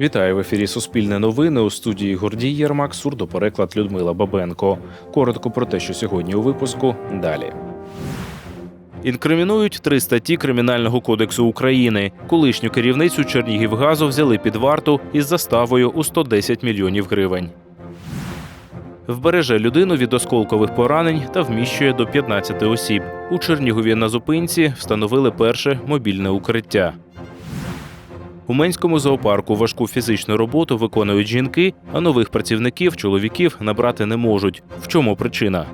Вітаю в ефірі Суспільне новини у студії Гордій Єрмак, сурдопереклад Людмила Бабенко. Коротко про те, що сьогодні у випуску. Далі. Інкримінують три статті Кримінального кодексу України. Колишню керівницю Чернігівгазу взяли під варту із заставою у 110 мільйонів гривень. Вбереже людину від осколкових поранень та вміщує до 15 осіб. У Чернігові на зупинці встановили перше мобільне укриття. У Менському зоопарку важку фізичну роботу виконують жінки, а нових працівників чоловіків набрати не можуть. В чому причина?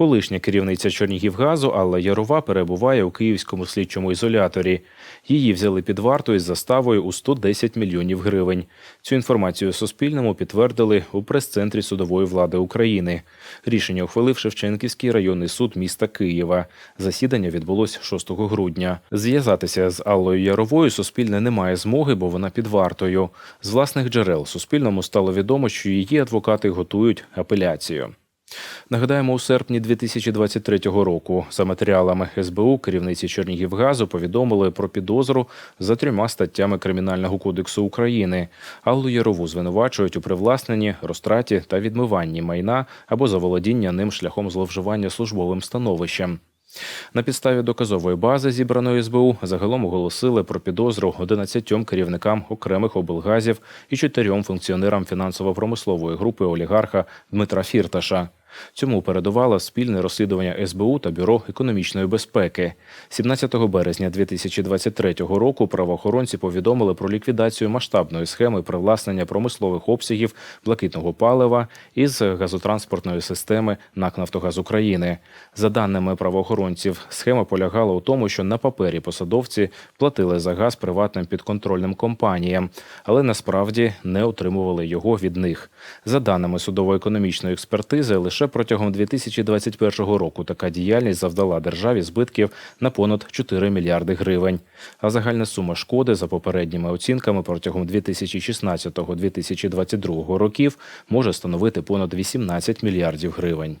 Колишня керівниця Чернігівгазу Алла Ярова перебуває у київському слідчому ізоляторі. Її взяли під варту із заставою у 110 мільйонів гривень. Цю інформацію Суспільному підтвердили у прес-центрі судової влади України. Рішення ухвалив Шевченківський районний суд міста Києва. Засідання відбулось 6 грудня. Зв'язатися з Аллою Яровою Суспільне не має змоги, бо вона під вартою. З власних джерел Суспільному стало відомо, що її адвокати готують апеляцію. Нагадаємо, у серпні 2023 року за матеріалами СБУ керівниці Чернігівгазу повідомили про підозру за трьома статтями Кримінального кодексу України. Аллу Ярову звинувачують у привласненні, розтраті та відмиванні майна або заволодіння ним шляхом зловживання службовим становищем. На підставі доказової бази, зібраної СБУ, загалом оголосили про підозру 11 керівникам окремих облгазів і чотирьом функціонерам фінансово-промислової групи олігарха Дмитра Фірташа. Цьому передувало спільне розслідування СБУ та Бюро економічної безпеки. 17 березня 2023 року правоохоронці повідомили про ліквідацію масштабної схеми привласнення промислових обсягів блакитного палива із газотранспортної системи НАК «Нафтогаз України». За даними правоохоронців, схема полягала у тому, що на папері посадовці платили за газ приватним підконтрольним компаніям, але насправді не отримували його від них. За даними судово-економічної експертизи, лише протягом 2021 року така діяльність завдала державі збитків на понад 4 мільярди гривень. А загальна сума шкоди за попередніми оцінками протягом 2016-2022 років може становити понад 18 мільярдів гривень.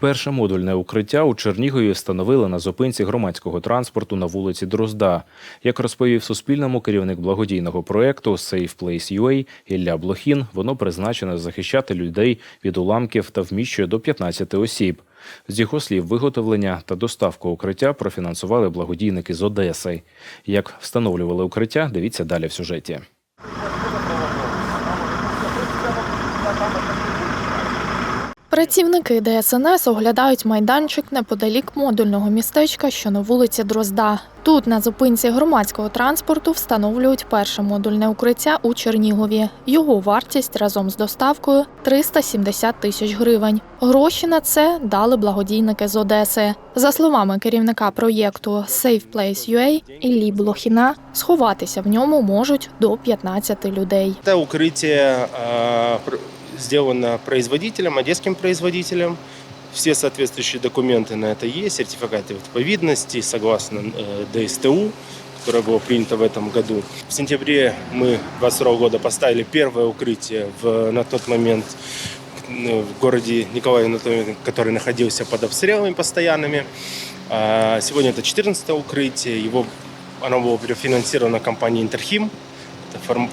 Перше модульне укриття у Чернігові встановили на зупинці громадського транспорту на вулиці Дрозда. Як розповів Суспільному керівник благодійного проекту Safe Place UA Ілля Блохін, воно призначене захищати людей від уламків та вміщує до 15 осіб. З його слів, виготовлення та доставку укриття профінансували благодійники з Одеси. Як встановлювали укриття, дивіться далі в сюжеті. Працівники ДСНС оглядають майданчик неподалік модульного містечка, що на вулиці Дрозда. Тут на зупинці громадського транспорту встановлюють перше модульне укриття у Чернігові. Його вартість разом з доставкою 370 тисяч гривень. Гроші на це дали благодійники з Одеси. За словами керівника проєкту Safe Place UA Іллі Блохіна, сховатися в ньому можуть до 15 людей. Это укрытие э, пр- сделано производителем, одесским производителем. Все соответствующие документы на это есть, сертификаты відповідності, согласно э, ДСТУ, которое было принято в этом году. В сентябре мы 22 года поставили первое укрытие в, на тот момент ну, в городе Николаеве, на тот момент, который находился под обстрелами постоянными. А Сегодня это 14 укрытие, его, оно было профинансировано компанией «Интерхим», это фарм,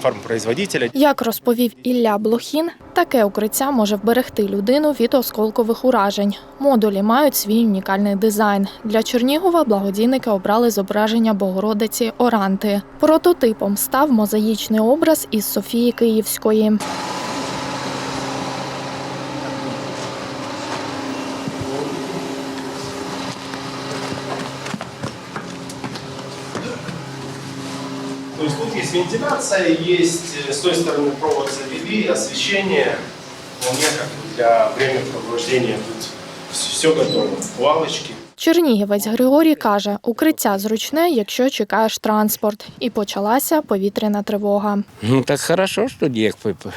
фармпроизводителя. Як розповів Ілля Блохін, таке укриття може вберегти людину від осколкових уражень. Модулі мають свій унікальний дизайн. Для Чернігова благодійники обрали зображення Богородиці Оранти. Прототипом став мозаїчний образ із Софії Київської. То есть тут есть вентиляция, есть э, с той стороны провод завели, освещение. Вполне как бы для времяпровождения тут все готово. Лавочки. Чернігівець Григорій каже, укриття зручне, якщо чекаєш транспорт. І почалася повітряна тривога. Ну так хорошо ж тоді, як ви п-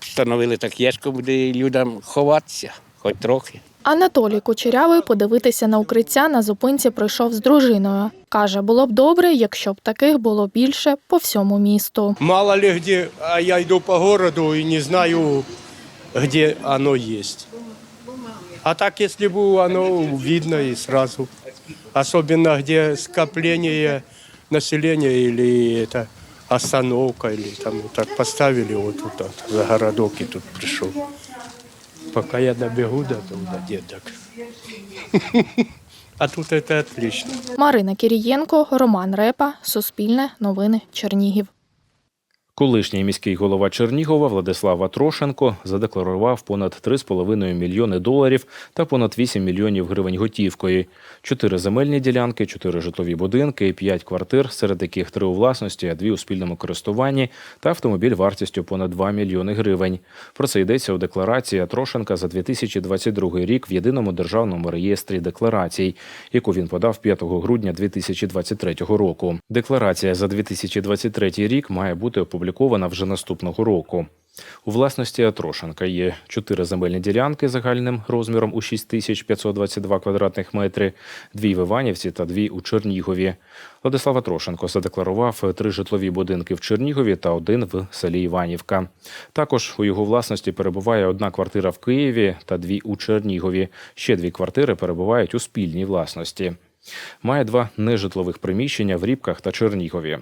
встановили так яшко, буде людям ховатися, хоч трохи. Анатолій Кучерявий подивитися на укриття на зупинці прийшов з дружиною. Каже, було б добре, якщо б таких було більше по всьому місту. Мало ли где, а я иду по городу и не знаю, где оно есть. А так, если бы оно видно и сразу. Особенно где скопление населения или это остановка или там так поставили вот тут вот, за городок и тут пришел. Пока я добегу до туда, деток. А тут это отлично. Марина Кірієнко, Роман Репа, Суспільне, Новини, Чернігів. Колишній міський голова Чернігова Владислав Атрошенко задекларував понад 3,5 мільйони доларів та понад 8 мільйонів гривень готівкою, чотири земельні ділянки, чотири житлові будинки, п'ять квартир, серед яких три у власності, а дві у спільному користуванні, та автомобіль вартістю понад 2 мільйони гривень. Про це йдеться у декларації Атрошенка за 2022 рік в єдиному державному реєстрі декларацій, яку він подав 5 грудня 2023 року. Декларація за 2023 рік має бути опублікована вже наступного року. У власності Атрошенка є чотири земельні ділянки загальним розміром у 6522 квадратних метри, дві в Іванівці та дві у Чернігові. Владислав Атрошенко задекларував три житлові будинки в Чернігові та один в селі Іванівка. Також у його власності перебуває одна квартира в Києві та дві у Чернігові. Ще дві квартири перебувають у спільній власності. Має два нежитлових приміщення в Рібках та Чернігові.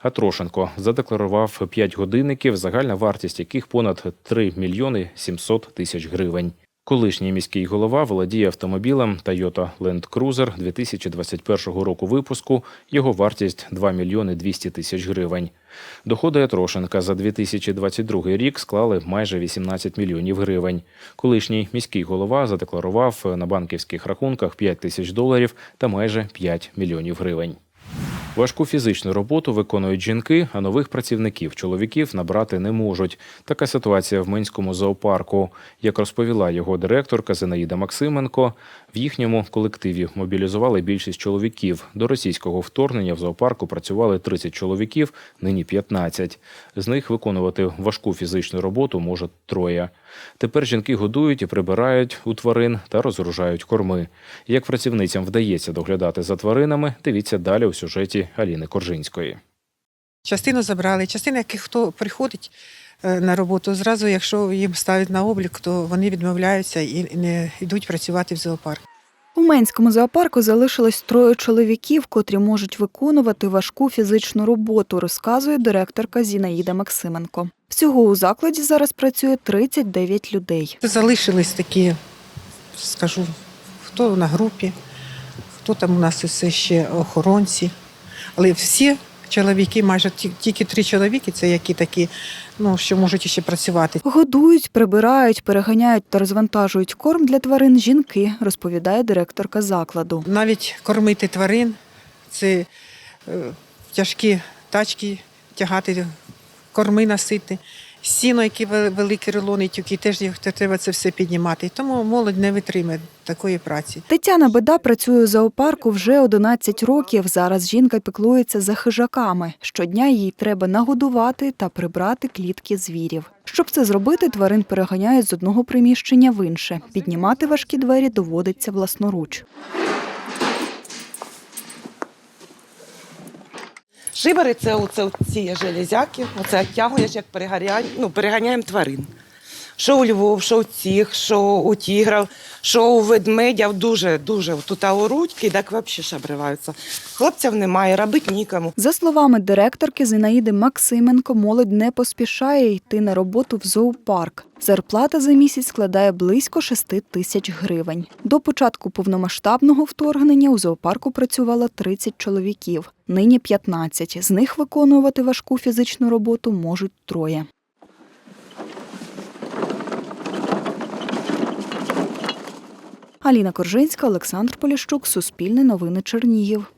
Атрошенко задекларував 5 годинників, загальна вартість яких понад 3 мільйони 700 тисяч гривень. Колишній міський голова володіє автомобілем Toyota Land Cruiser 2021 року випуску. Його вартість 2 мільйони 200 тисяч гривень. Доходи Атрошенка за 2022 рік склали майже 18 мільйонів гривень. Колишній міський голова задекларував на банківських рахунках 5 тисяч доларів та майже 5 мільйонів гривень. Важку фізичну роботу виконують жінки, а нових працівників чоловіків набрати не можуть. Така ситуація в Минському зоопарку. Як розповіла його директорка Зинаїда Максименко, в їхньому колективі мобілізували більшість чоловіків. До російського вторгнення в зоопарку працювали 30 чоловіків, нині 15. З них виконувати важку фізичну роботу можуть троє. Тепер жінки годують і прибирають у тварин та розгружають корми. Як працівницям вдається доглядати за тваринами, дивіться далі у сюжеті Аліни Коржинської. Частину забрали, частина, яких хто приходить на роботу, зразу, якщо їм ставлять на облік, то вони відмовляються і не йдуть працювати в зоопарк. У Менському зоопарку залишилось троє чоловіків, котрі можуть виконувати важку фізичну роботу, розказує директорка Зінаїда Максименко. Всього у закладі зараз працює 39 людей. Залишились такі, скажу, хто на групі, хто там у нас усе ще охоронці. Але всі чоловіки, майже ті- тільки три чоловіки, це які такі, ну, що можуть ще працювати. Годують, прибирають, переганяють та розвантажують корм для тварин жінки, розповідає директорка закладу. Навіть кормити тварин це е, тяжкі тачки тягати, корми носити. Сіно, які ве- великі рулони, тюки, теж їх треба це все піднімати. Тому молодь не витримає такої праці. Тетяна Беда працює у зоопарку вже 11 років. Зараз жінка піклується за хижаками. Щодня їй треба нагодувати та прибрати клітки звірів. Щоб це зробити, тварин переганяють з одного приміщення в інше. Піднімати важкі двері доводиться власноруч. Шибери це оце ці железяки, оце тягуєш, як переганяємо, ну, переганяємо тварин. Що у Львов, що у цих, що у тігрів, що у ведмедів дуже дуже тут оруть, кидак взагалі шабриваються. Хлопців немає, робити нікому. За словами директорки Зінаїди Максименко, молодь не поспішає йти на роботу в зоопарк. Зарплата за місяць складає близько 6 тисяч гривень. До початку повномасштабного вторгнення у зоопарку працювало 30 чоловіків. Нині 15. З них виконувати важку фізичну роботу можуть троє. Аліна Коржинська, Олександр Поліщук, Суспільне новини Чернігів.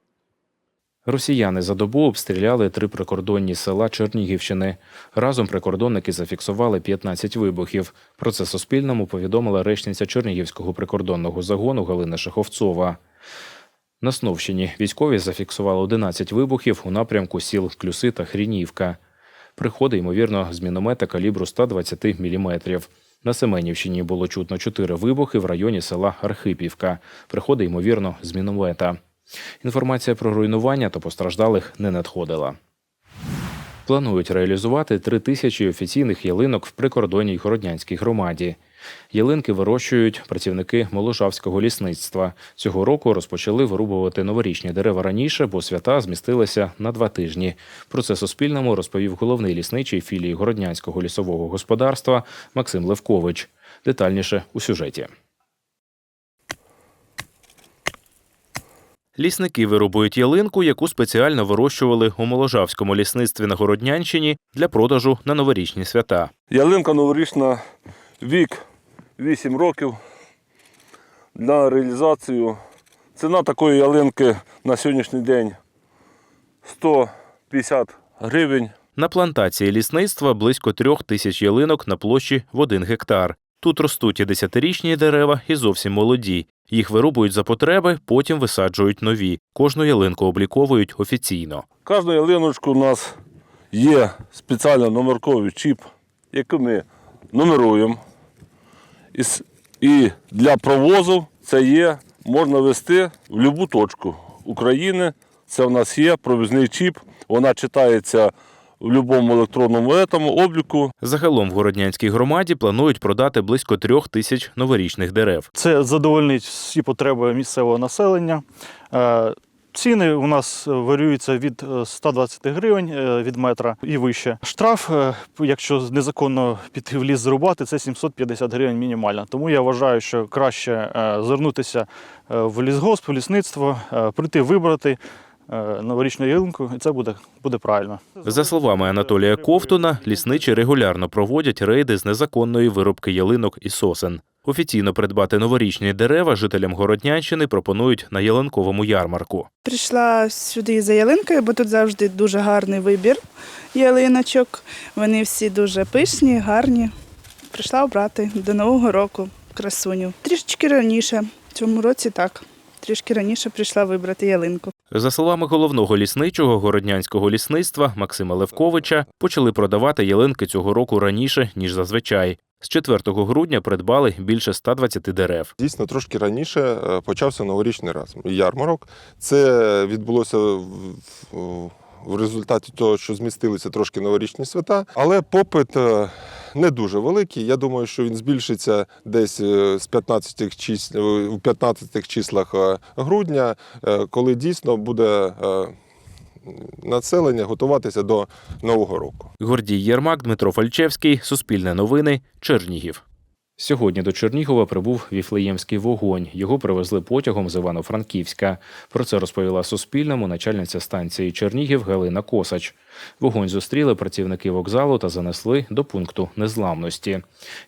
Росіяни за добу обстріляли три прикордонні села Чернігівщини. Разом прикордонники зафіксували 15 вибухів. Про це Суспільному повідомила речниця Чернігівського прикордонного загону Галина Шаховцова. На Сновщині військові зафіксували 11 вибухів у напрямку сіл Клюси та Хрінівка. Приходи, ймовірно, з міномета калібру 120 мм. На Семенівщині було чутно чотири вибухи в районі села Архипівка. Приходи, ймовірно, з міномета. Інформація про руйнування та постраждалих не надходила. Планують реалізувати три тисячі офіційних ялинок в прикордонній городнянській громаді. Ялинки вирощують працівники Моложавського лісництва. Цього року розпочали вирубувати новорічні дерева раніше, бо свята змістилися на два тижні. Про це Суспільному розповів головний лісничий філії Городнянського лісового господарства Максим Левкович. Детальніше у сюжеті. Лісники вирубують ялинку, яку спеціально вирощували у Моложавському лісництві на Городнянщині для продажу на новорічні свята. Ялинка новорічна вік 8 років. Для реалізацію ціна такої ялинки на сьогоднішній день 150 гривень. На плантації лісництва близько трьох тисяч ялинок на площі в один гектар. Тут ростуть і десятирічні дерева, і зовсім молоді. Їх вирубують за потреби, потім висаджують нові. Кожну ялинку обліковують офіційно. Кожну ялиночку у нас є спеціально номерковий чіп, який ми нумеруємо. І І для провозу це є, можна вести в будь-яку точку України. Це в нас є провізний чіп, вона читається в будь-якому електронному етому, обліку. Загалом в Городнянській громаді планують продати близько трьох тисяч новорічних дерев. Це задовольнить всі потреби місцевого населення. Е, Ціни у нас варіюються від е, 120 гривень е, від метра і вище. Штраф, е, якщо незаконно піти в ліс зрубати, це 750 гривень мінімально. Тому я вважаю, що краще е, звернутися е, в лісгосп, в лісництво, е, прийти вибрати е, новорічну ялинку, і це буде, буде правильно. За словами Анатолія Ковтуна, лісничі регулярно проводять рейди з незаконної вирубки ялинок і сосен. Офіційно придбати новорічні дерева жителям Городнянщини пропонують на ялинковому ярмарку. Прийшла сюди за ялинкою, бо тут завжди дуже гарний вибір ялиночок. Вони всі дуже пишні, гарні. Прийшла обрати до Нового року красуню. Трішечки раніше, в цьому році так. Трішки раніше прийшла вибрати ялинку. За словами головного лісничого городнянського лісництва Максима Левковича, почали продавати ялинки цього року раніше ніж зазвичай. З 4 грудня придбали більше 120 дерев. Дійсно, трошки раніше е, почався новорічний раз ярмарок. Це відбулося в, результаті того, що змістилися трошки новорічні свята, але попит е, не дуже великий. Я думаю, що він збільшиться десь е, з 15 числ, в 15 числах е, грудня, е, коли дійсно буде населення готуватися до Нового року. Гордій Єрмак, Дмитро Фальчевський, Суспільне новини, Чернігів. Сьогодні до Чернігова прибув віфлеємський вогонь. Його привезли потягом з Івано-Франківська. Про це розповіла Суспільному начальниця станції Чернігів Галина Косач. Вогонь зустріли працівники вокзалу та занесли до пункту незламності.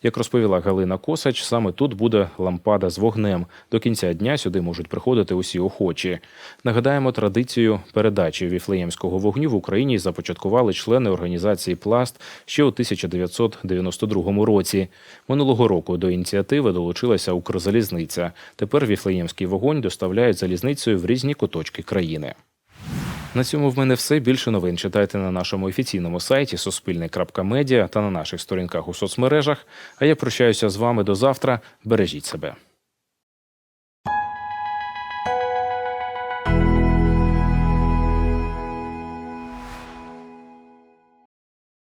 Як розповіла Галина Косач, саме тут буде лампада з вогнем. До кінця дня сюди можуть приходити усі охочі. Нагадаємо, традицію передачі віфлеємського вогню в Україні започаткували члени організації Пласт ще у 1992 році. Минулого року до ініціативи долучилася Укрзалізниця. Тепер віфлеємський вогонь доставляють залізницею в різні куточки країни. На цьому в мене все. Більше новин читайте на нашому офіційному сайті суспільне.медіа та на наших сторінках у соцмережах. А я прощаюся з вами до завтра. Бережіть себе.